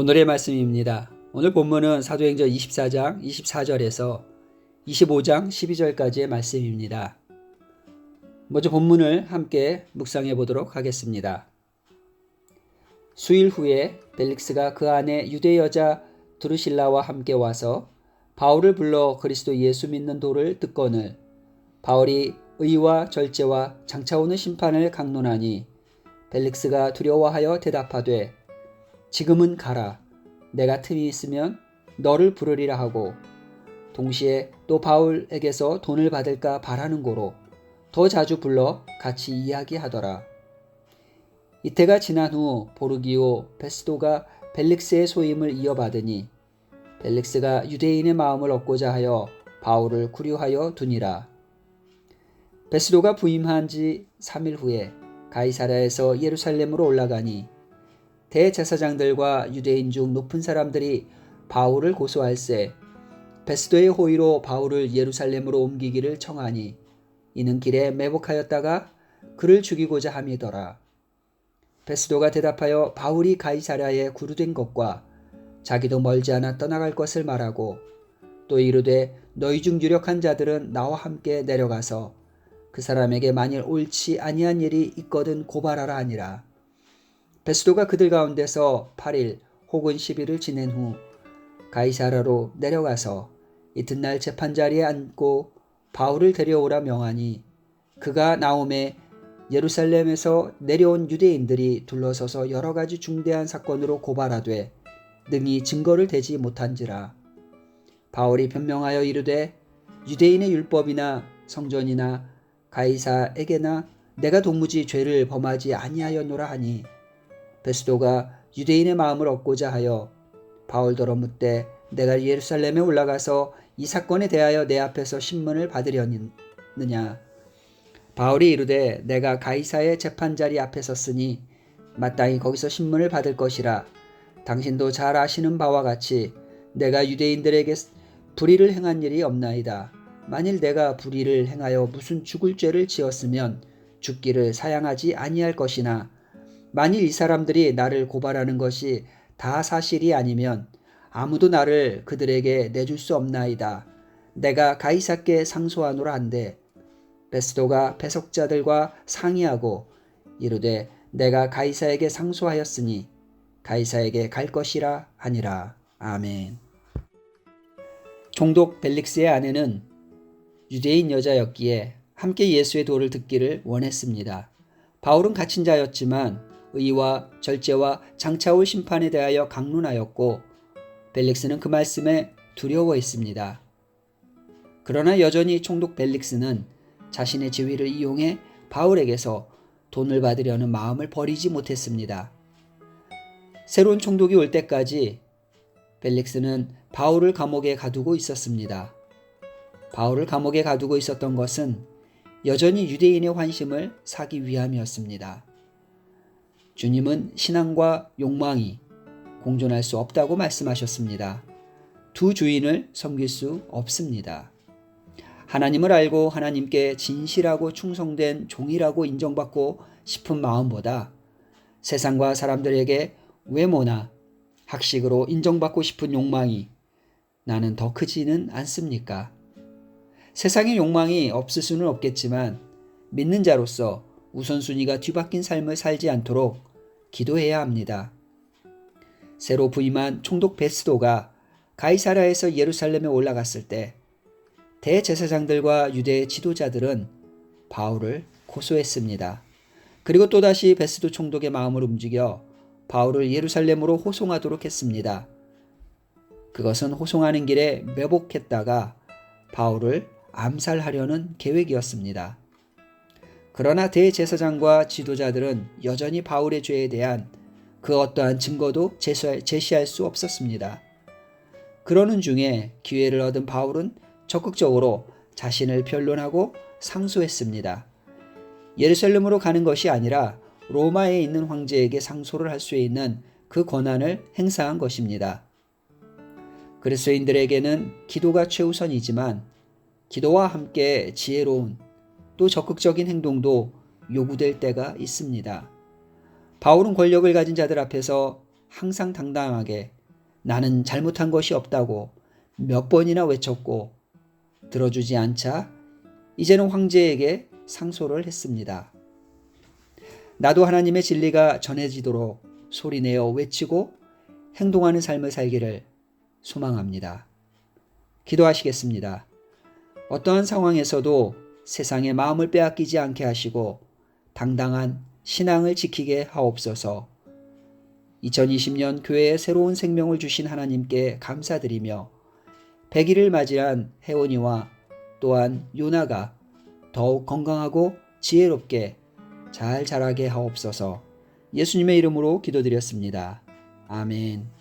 오늘의 말씀입니다. 오늘 본문은 사도행전 24장 24절에서 25장 12절까지의 말씀입니다. 먼저 본문을 함께 묵상해 보도록 하겠습니다. 수일 후에 벨릭스가 그 안에 유대 여자 드루실라와 함께 와서 바울을 불러 그리스도 예수 믿는 도를 듣거늘 바울이 의와 절제와 장차 오는 심판을 강론하니 벨릭스가 두려워하여 대답하되 지금은 가라 내가 틈이 있으면 너를 부르리라 하고 동시에 또 바울에게서 돈을 받을까 바라는 고로 더 자주 불러 같이 이야기하더라. 이때가 지난 후 보르기오 베스도가 벨릭스의 소임을 이어받으니 벨릭스가 유대인의 마음을 얻고자 하여 바울을 구류하여 두니라. 베스도가 부임한 지 3일 후에 가이사라에서 예루살렘으로 올라가니 대제사장들과 유대인 중 높은 사람들이 바울을 고소할세 베스도의 호의로 바울을 예루살렘으로 옮기기를 청하니 이는 길에 매복하였다가 그를 죽이고자 함이더라. 베스도가 대답하여 바울이 가이사라에 구루된 것과 자기도 멀지 않아 떠나갈 것을 말하고 또 이르되 너희 중 유력한 자들은 나와 함께 내려가서 그 사람에게 만일 옳지 아니한 일이 있거든 고발하라 하니라. 베스도가 그들 가운데서 8일 혹은 10일을 지낸 후 가이사라로 내려가서 이튿날 재판자리에 앉고 바울을 데려오라 명하니 그가 나옴에 예루살렘에서 내려온 유대인들이 둘러서서 여러 가지 중대한 사건으로 고발하되 능히 증거를 대지 못한지라. 바울이 변명하여 이르되 유대인의 율법이나 성전이나 가이사에게나 내가 도무지 죄를 범하지 아니하였노라 하니 베스도가 유대인의 마음을 얻고자 하여 바울더러 묻되 내가 예루살렘에 올라가서 이 사건에 대하여 내 앞에서 신문을 받으려느냐? 바울이 이르되 내가 가이사의 재판자리 앞에 섰으니 마땅히 거기서 신문을 받을 것이라. 당신도 잘 아시는 바와 같이 내가 유대인들에게 불의를 행한 일이 없나이다. 만일 내가 불의를 행하여 무슨 죽을 죄를 지었으면 죽기를 사양하지 아니할 것이나 만일 이 사람들이 나를 고발하는 것이 다 사실이 아니면 아무도 나를 그들에게 내줄 수 없나이다. 내가 가이사께 상소하노라 한데 베스도가 배속자들과 상의하고 이르되 내가 가이사에게 상소하였으니 가이사에게 갈 것이라 하니라. 아멘. 총독 벨릭스의 아내는 유대인 여자였기에 함께 예수의 도를 듣기를 원했습니다. 바울은 갇힌 자였지만 의와 절제와 장차올 심판에 대하여 강론하였고 벨릭스는 그 말씀에 두려워했습니다. 그러나 여전히 총독 벨릭스는 자신의 지위를 이용해 바울에게서 돈을 받으려는 마음을 버리지 못했습니다. 새로운 총독이 올 때까지 벨릭스는 바울을 감옥에 가두고 있었습니다. 바울을 감옥에 가두고 있었던 것은 여전히 유대인의 환심을 사기 위함이었습니다. 주님은 신앙과 욕망이 공존할 수 없다고 말씀하셨습니다. 두 주인을 섬길 수 없습니다. 하나님을 알고 하나님께 진실하고 충성된 종이라고 인정받고 싶은 마음보다 세상과 사람들에게 외모나 학식으로 인정받고 싶은 욕망이 나는 더 크지는 않습니까? 세상의 욕망이 없을 수는 없겠지만 믿는 자로서 우선순위가 뒤바뀐 삶을 살지 않도록 기도해야 합니다. 새로 부임한 총독 베스도가 가이사라에서 예루살렘에 올라갔을 때 대제사장들과 유대 지도자들은 바울을 고소했습니다. 그리고 또다시 베스도 총독의 마음을 움직여 바울을 예루살렘으로 호송하도록 했습니다. 그것은 호송하는 길에 매복했다가 바울을 암살하려는 계획이었습니다. 그러나 대제사장과 지도자들은 여전히 바울의 죄에 대한 그 어떠한 증거도 제시할 수 없었습니다. 그러는 중에 기회를 얻은 바울은 적극적으로 자신을 변론하고 상소했습니다. 예루살렘으로 가는 것이 아니라 로마에 있는 황제에게 상소를 할 수 있는 그 권한을 행사한 것입니다. 그리스도인들에게는 기도가 최우선이지만 기도와 함께 지혜로운 또 적극적인 행동도 요구될 때가 있습니다. 바울은 권력을 가진 자들 앞에서 항상 당당하게 나는 잘못한 것이 없다고 몇 번이나 외쳤고 들어주지 않자 이제는 황제에게 상소를 했습니다. 나도 하나님의 진리가 전해지도록 소리내어 외치고 행동하는 삶을 살기를 소망합니다. 기도하시겠습니다. 어떠한 상황에서도 세상의 마음을 빼앗기지 않게 하시고 당당한 신앙을 지키게 하옵소서. 2020년 교회에 새로운 생명을 주신 하나님께 감사드리며 100일을 맞이한 혜원이와 또한 요나가 더욱 건강하고 지혜롭게 잘 자라게 하옵소서. 예수님의 이름으로 기도드렸습니다. 아멘.